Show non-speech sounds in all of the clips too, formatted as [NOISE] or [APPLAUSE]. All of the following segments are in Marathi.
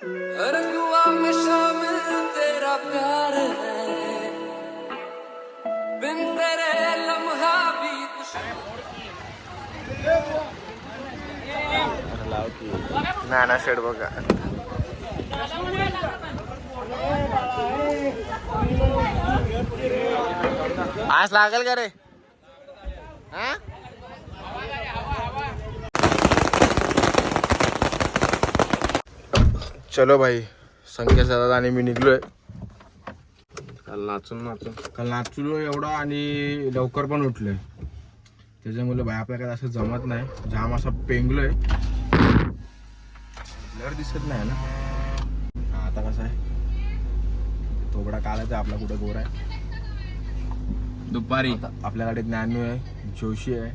हर दुआ में शामिल तेरा प्यार है। बिन तेरे लम्हा भी कुछ नाना शेड बघा. आज लागेल का रे? हा? चलो भाई संकेत दादा आणि मी निघलोय. काल नाचून नाचून. काल नाचलो एवढा आणि लवकर पण उठलोय. त्याच्यामुळे भाई आपल्याला काय असं जमत नाही. जाम असा पेंगलोय. दिसत नाही ना. हा, आता कसं आहे? तोबडा काढायचा आपला कुठे गोर आहे. दुपारी. आपल्याकडे ज्ञानू आहे जोशी आहे.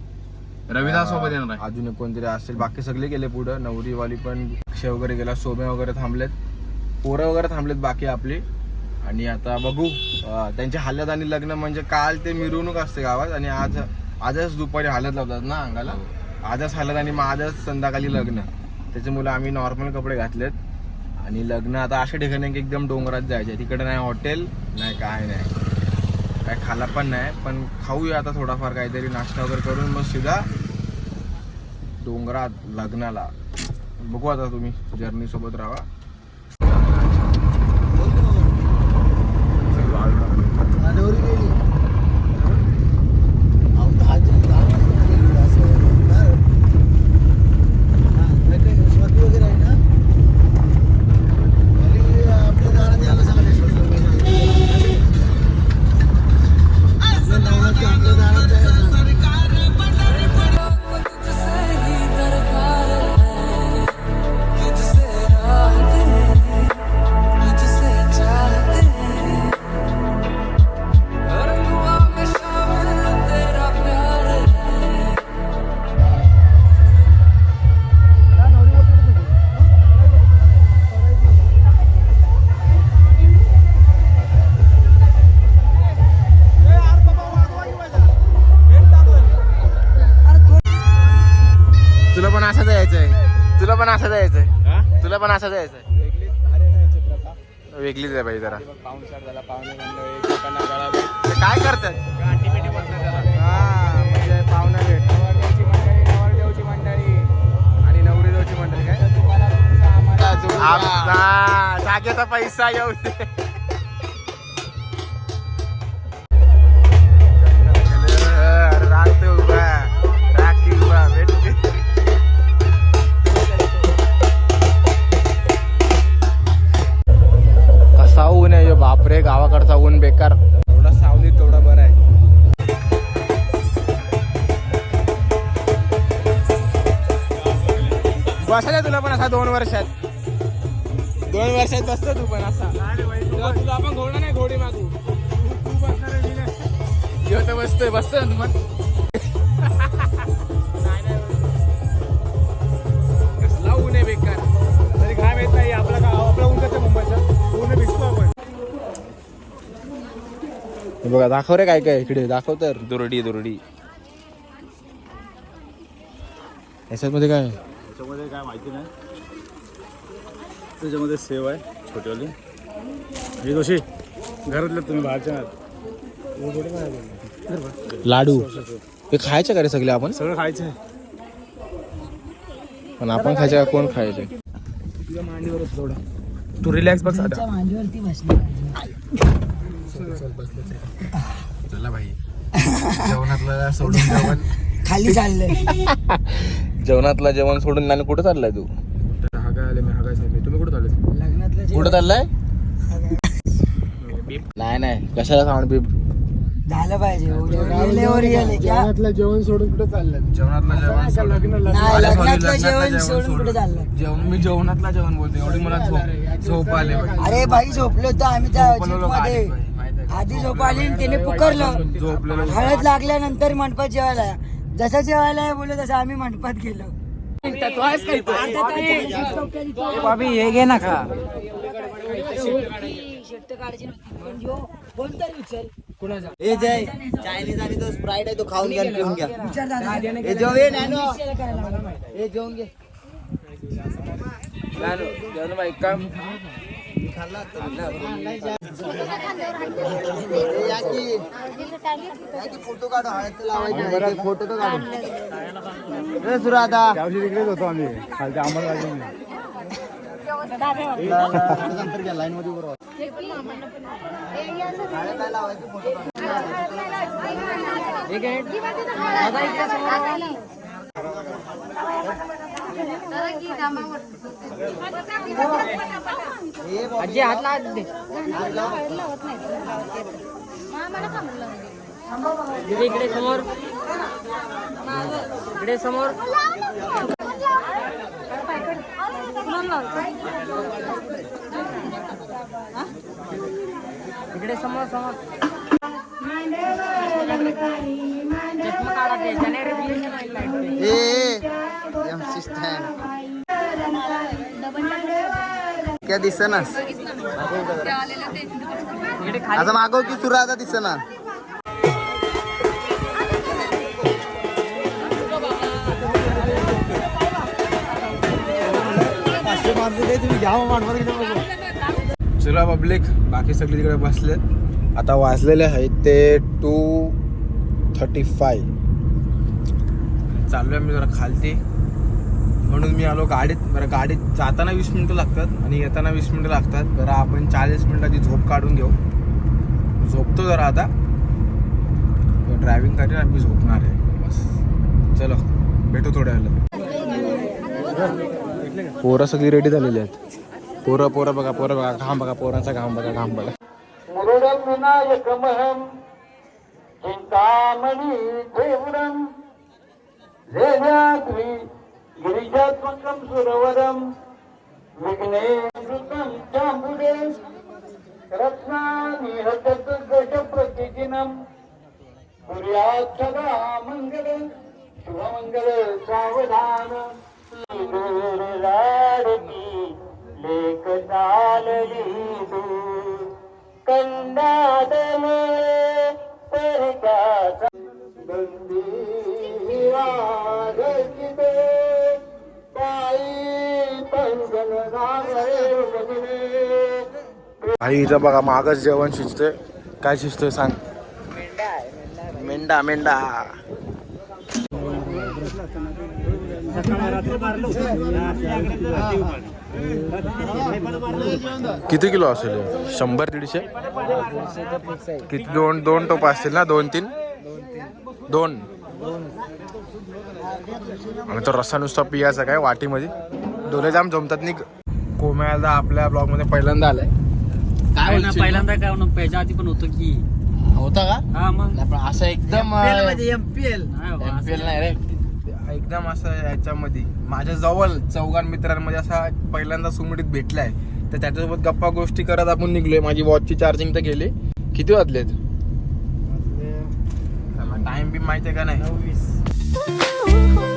रविदास सोबत येणार आहे. अजून कोणतरी असेल. बाकी सगळे गेले पुढं. नवरीवाली पण अक्षय वगैरे गेला सोमे वगैरे थांबलेत. पोरं वगैरे थांबलेत बाकी आपली. आणि आता बघू अं, त्यांची हालत आणि लग्न म्हणजे काल ते मिरवणूक असते गावात आणि आज आजच दुपारी हालत लावतात ना अंगाला? आजच हालत आणि मग आजच संध्याकाळी लग्न. त्याच्यामुळे आम्ही नॉर्मल कपडे घातलेत. आणि लग्न आता अशा ठिकाणी आहे की एकदम डोंगरात जायचे तिकडे नाही हॉटेल नाही काय नाही. काय खाला पण नाही पण खाऊया आता थोडाफार काहीतरी नाश्ता वगैरे करून मग सीधा डोंगरात लग्नाला. बघू आता तुम्ही जर्नी सोबत राहा. पण असं जायचंय तुला पण असं जायचंय तुला पण असं जायचंय वेगळीच आहे बाई जरा. ते काय करतात? हा, म्हणजे पाहुणा भेट. मंडळी काय? आमचा जागेचा पैसा येऊ दे. बसायला तुला पण असा दोन वर्षात. दोन वर्षात बसतो तू पण असा. तुला आपण घोडा नाही घोडी मागू. तर बसतोय बसतोय ना तू पण. कसला ऊन आहे बेकार. तरी काय माहीत नाही आपला गाव आपला ऊन कसं मुंबईचं? ऊन भिजतो आपण. हे बघा दाखव रे काय काय इकडे दाखव तर. दुरडी दुरडी. याच्यामध्ये काय आहे? त्याच्यामध्ये काय माहिती नाही. त्याच्यामध्ये सेव आहे छोटीवाली. हे कशी घरातले तुम्ही बाहेरच्या नाहीत लाडू. हे खायचे का रे सगळे आपण? सगळं खायचं. आहे पण आपण खायचे का कोण खायचे? तुझ्या मांडीवरच थोडं तू रिलॅक्स बस आता चला भाई जेवणातलं सोडून जेवण खाली चाललंय. [LAUGHS] जेवणातलं जेवण सोडून नानी कुठं चाललाय तू? हा काय आले मी हा काय साहेब तुम्ही कुठं चालले चाललाय? नाही नाही. कशाला साऊंड बीप? झालं पाहिजे. ओरियल आहे क्या जेवण. सोडून कुठं चाललं जेवणातलं जेवण सोडून- लग्न नाही अरे sorry, लग्नातलं लग्नातलं जेवण जेवण सोडून सोडून. कुठे चाललं जेवण मी जेवणातला जेवण बोलतो. एवढी मला झोप झोप आले भाई अरे भाई झोपलो होतो आम्ही त्या मध्ये? आधी झोप आली आणि त्याने पुकारलं. झोपलेलो हळद लागल्यानंतर मंडपात जेवायला. जसं जेवायला बोललो तसं आम्ही मंडपात गेलो. बाबी हे घे ना खा. ए जय चायनीज आणि तो स्प्राईट आहे तो खाऊन घ्या पिऊन घ्या. ए जेव ये नॅनो. ए जेवून घे. फोटो तो काढू तिकडेच होतो आम्ही खालच्या आम्हाला आजी हात लावा दे. इकडे समोर. इकडे समोर. इकडे समोर समोर. चष्मा काढा ते त्याने reflection होईल light चे. क्या दिसनास आता मागव की सुरा आता दिसना. चला पब्लिक बाकी सगळे तिकडे बसले. आता वाजलेले आहेत ते टू थर्टी फाय चाललोय मी जरा खालती. म्हणून मी आलो गाडीत. बरं गाडीत जाताना वीस मिनिटं लागतात आणि येताना वीस मिनिटं लागतात. बरं आपण चाळीस मिनिटाची झोप काढून घेऊ. झोपतो जरा आता. ड्रायव्हिंग करेन आणि मी झोपणार आहे. बस. चलो भेटू थोड्या वेळेला पोरं सगळी रेडी झालेली आहेत. पोरं पोरं बघा पोरं बघा घाम बघा पोरांचा घाम बघा घाम बघा. चिंतामणी गिरिजात्मकं सुरवरं विघ्नेन्द्रुतं चाम्बुदे रत्नानि प्रतिदिनं कुर्यात् सदा मङ्गल शुभमङ्गल सावधान। लाडकी लेख चालली तू कंदादले परकाचा बंदी आई इथं बघा मागच जेवण शिजतोय. काय शिजतोय सांग? मेंढा मेंढा. किती किलो असेल शंभर दीडशे? किती दोन दोन टोप असतील ना? दोन तीन? दोन. आणि तो रस्सा नुसता पियाचा काय? वाटीमध्ये? डोले जाम जमतात नाही कोम्याला आपल्या ब्लॉगमध्ये पहिल्यांदा आलाय. काय ना पहिल्यांदा काय म्हणून पाहिजे आधी पण होतं की. होता का? हा मग. पण असं एकदम एमपीएल MPL नाही रे. एकदम असं याच्यामध्ये. माझ्या जवळ चौघान मित्रांमध्ये असा पहिल्यांदा सुमडीत भेटलाय. तर त्याच्यासोबत गप्पा गोष्टी करत आपण निघलोय. माझी वॉचची चार्जिंग तर गेली. किती वाजलेत? टाइम बी माहिती आहे का नाही? [LAUGHS]